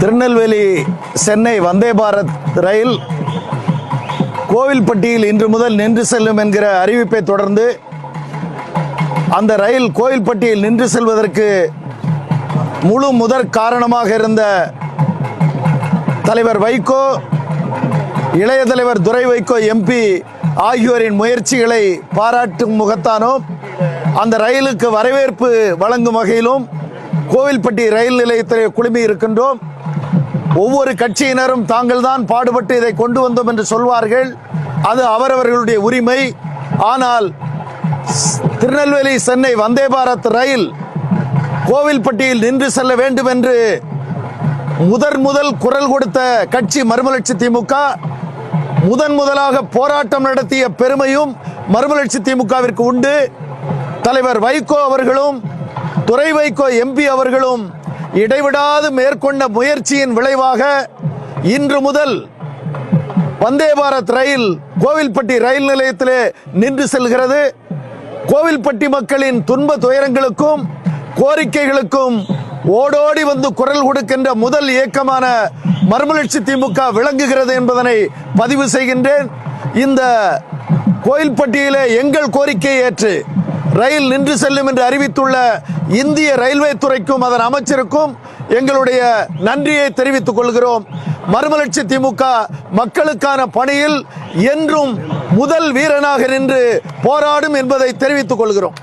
திருநெல்வேலி சென்னை வந்தே பாரத் ரயில் கோவில்பட்டியில் இன்று முதல் நின்று செல்லும் என்கிற அறிவிப்பை தொடர்ந்து அந்த ரயில் கோவில்பட்டியில் நின்று செல்வதற்கு முழு முதற் காரணமாக இருந்த தலைவர் வைகோ இளைய தலைவர் துரை வைகோ எம்பி ஆகியோரின் முயற்சிகளை பாராட்டும் முகத்தானோ அந்த ரயிலுக்கு வரவேற்பு வழங்கும் வகையிலும் கோவில்பட்டி ரயில் நிலையத்திலே குழுமி இருக்கின்றோம். ஒவ்வொரு கட்சியினரும் தாங்கள் தான் பாடுபட்டு இதை கொண்டு வந்தோம் என்று சொல்வார்கள். அது அவரவர்களுடைய உரிமை. ஆனால் திருநெல்வேலி சென்னை வந்தே பாரத் ரயில் கோவில்பட்டியில் நின்று செல்ல வேண்டும் என்று முதன் முதல் குரல் கொடுத்த கட்சி மறுமலர்ச்சி திமுக முதன் முதலாக போராட்டம் நடத்திய பெருமையும் மறுமலர்ச்சி திமுகவிற்கு உண்டு. தலைவர் வைகோ அவர்களும் துறை வைகோ எம்பி அவர்களும் இடைவிடாது மேற்கொண்ட முயற்சியின் விளைவாக இன்று முதல் வந்தே பாரத் ரயில் கோவில்பட்டி ரயில் நிலையத்திலே நின்று செல்கிறது. கோவில்பட்டி மக்களின் துன்ப துயரங்களுக்கும் கோரிக்கைகளுக்கும் ஓடோடி வந்து குரல் கொடுக்கின்ற முதல் இயக்கமான மறுமலர்ச்சி திமுக விளங்குகிறது என்பதனை பதிவு செய்கின்றேன். இந்த கோயில்பட்டியிலே எங்கள் கோரிக்கையை ஏற்று ரயில் நின்று செல்லும் என்று அறிவித்துள்ள இந்திய ரயில்வே துறைக்கும் அதன் அமைச்சருக்கும் எங்களுடைய நன்றியை தெரிவித்துக் கொள்கிறோம். மறுமலர்ச்சி திமுக மக்களுக்கான பணியில் என்றும் முதல் வீரனாக நின்று போராடும் என்பதை தெரிவித்துக் கொள்கிறோம்.